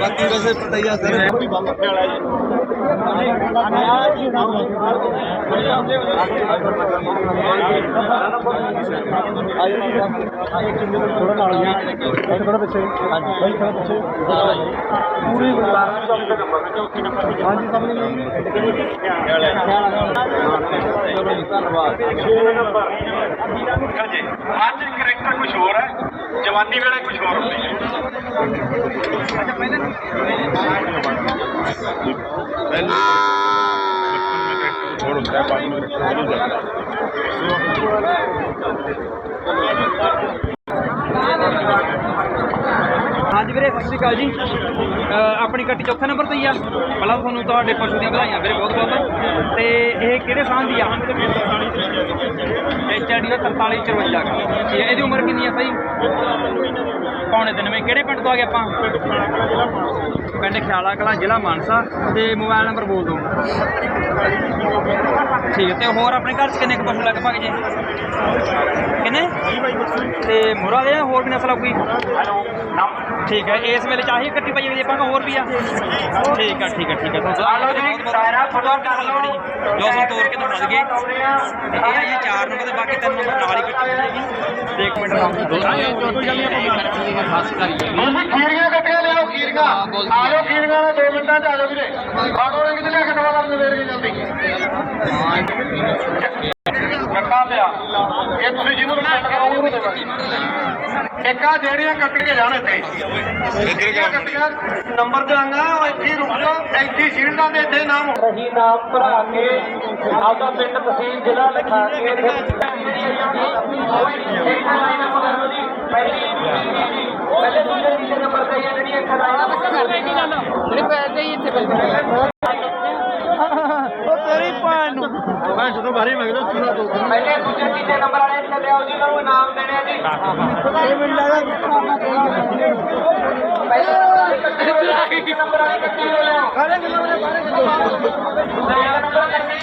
ਬਾਕੀ ਵੈਸੇ ਪਤਾ ਹੀ ਆ ਸਰ ਥੋੜਾ ਨਾਲ ਗਿਆ ਥੋੜਾ ਪਿੱਛੇ ਹਾਂਜੀ ਥੋੜਾ ਪਿੱਛੇ ਪੂਰੀ ਹਾਂਜੀ ਸਾਹਮਣੇ ਚਲੋ ਜੀ ਧੰਨਵਾਦ ਹਾਂਜੀ ਅੱਜ ਕਰੈਕਟਰ ਕੁਝ ਹੋਰ ਹੈ ਜਵਾਨੀ ਵੇਲੇ ਕੁਝ ਹੋਰ ਹੁੰਦੀ ਹੈ ਹੁੰਦਾ ਹੈ ਪਾਣੀ ਨੂੰ ਰੱਖਣਾ ਬਹੁਤ ਜ਼ਰੂਰੀ ਹੈ ਹਾਂਜੀ ਵੀਰੇ, ਸਤਿ ਸ਼੍ਰੀ ਅਕਾਲ ਜੀ। ਆਪਣੀ ਕੱਟੀ ਚੌਥੇ ਨੰਬਰ ਤੇ ਹੀ ਆ। ਪਹਿਲਾਂ ਤੁਹਾਨੂੰ ਤੁਹਾਡੇ ਪਸ਼ੂ ਦੀਆਂ ਵਧਾਈਆਂ ਵੀਰੇ, ਬਹੁਤ ਬਹੁਤ। ਤੇ ਇਹ ਕਿਹੜੇ ਸਾਲ ਦੀ ਆ? ਐਚਆਰਡੀ ਦਾ 4354 ਠੀਕ ਹੈ ਇਹਦੀ ਉਮਰ ਕਿੰਨੀ ਆ ਸਹੀ? ਪੌਣੇ ਤਿੰਨ ਮਹੀਨੇ ਕਿਹੜੇ ਪਿੰਡ ਤੋਂ ਆ ਗਏ ਆਪਾਂ? ਪਿੰਡ ਖਿਆਲਾ ਕਲਾਂ, ਜ਼ਿਲ੍ਹਾ ਮਾਨਸਾ। ਤੇ ਮੋਬਾਈਲ ਨੰਬਰ ਬੋਲ ਦਿਓ। ਠੀਕ ਹੈ ਤੇ ਹੋਰ ਆਪਣੇ ਘਰ 'ਚ ਕਿੰਨੇ ਕੁ ਪਸ਼ੂ ਲਗਭਗ ਜੀ? ਕਿੰਨੇ? ਤੇ ਮੁਰਾ ਦੇ ਆ, ਹੋਰ ਵੀ ਨਸਲ ਆ ਕੋਈ ਠੀਕ ਹੈ ਇਸ ਵੇਲੇ ਚਾਹੀਏ ਕੱਟੀ ਪਈ ਵੀ ਆਪਾਂ ਕੋਲ ਹੋਰ ਵੀ ਆ? ਠੀਕ ਹੈ ਠੀਕ ਹੈ ਠੀਕ ਹੈ ਤਾਂ ਆਲੋ ਜੀ ਸਾਰਾ ਫੋਟੋ ਕਰ ਲਓ। ਜੋ ਸੋ ਤੋੜ ਕੇ ਤਾਂ ਫਸ ਗਏ ਤੇ ਇਹ ਆ ਜੀ 4 ਨੰਬਰ ਤੇ ਬਾਕੀ ਤਿੰਨ ਨੰਬਰ ਨਾਲ ਹੀ ਕੱਟੀ ਜਾਏਗੀ ਤੇ ਇੱਕ ਮਿੰਟ ਤੁਸੀਂ ਖੀਰੀਆਂ ਕੱਟੀਆਂ ਲਿਆਓ ਖੀਰੀਆਂ। ਆ ਜਾਓ ਖੀਰੀਆਂ ਨਾਲ 2 ਮਿੰਟਾਂ ਚ ਆ ਜਾਓ ਵੀਰੇ। ਨੇ ਕਿਤੇ ਲੈ ਕੇ ਦਵਾ ਕਰਨ ਦੇ ਜਲਦੀ। ਕੱਟਾ ਲਿਆ ਇਹ ਤੁਸੀਂ ਜਿਹਨੂੰ ਸੈੱਟ ਕਰਾਉਂਗੇ ਉਹਨੂੰ ਦੇਵਾਂਗੇ। ਇੱਕ ਜਿਹੜੀਆਂ ਕੱਟ ਕੇ ਜਾਣ ਇੱਥੇ। ਜਿਹੜੀਆਂ ਕੱਟੀਆਂ ਨੰਬਰ ਤੇ ਆਂਗਾ ਉਹ ਇੱਥੇ ਹੀ ਰੁਕ ਇੱਥੇ ਹੀ ਸ਼ੀਲਡਾਂ ਦੇ ਇੱਥੇ ਨਾਮ ਸਹੀ ਨਾਮ ਭਰਾ ਕੇ ਆਪਦਾ ਪਿੰਡ ਤਹਿਸੀਲ ਜ਼ਿਲ੍ਹਾ ਲਿਖਾ ਕੇ ਪਹਿਲੇ ਦੂਜੇ ਤੀਜੇ ਨੰਬਰ ਤੇ ਜਿਹੜੀ ਇੱਕ ਲਾਈਨ ਉਹ ਤੇਰੀ ਭੈਣ ਨੂੰ ਜਦੋਂ ਬਾਹਰ ਮੰਗਦਾ ਚੂੜਾ ਦੋ ਪਹਿਲੇ ਦੂਜੇ ਤੀਜੇ ਨੰਬਰ ਵਾਲੇ ਇੱਥੇ ਲਿਆਓ ਜੀ ਤੁਹਾਨੂੰ ਨਾਮ ਦੇਣੇ ਜੀ। ਪਹਿਲੇ ਨੰਬਰ ਵਾਲੇ ਕੱਟੀ ਨੂੰ ਲਿਆਓ। ਸਾਰੇ ਗੱਲਾਂ ਨੇ ਬਾਰੇ ਨੰਬਰ ਨੰਬਰ ਕੱਟੀ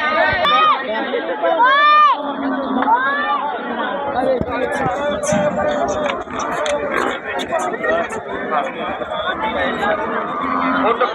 ਫੋਟੋ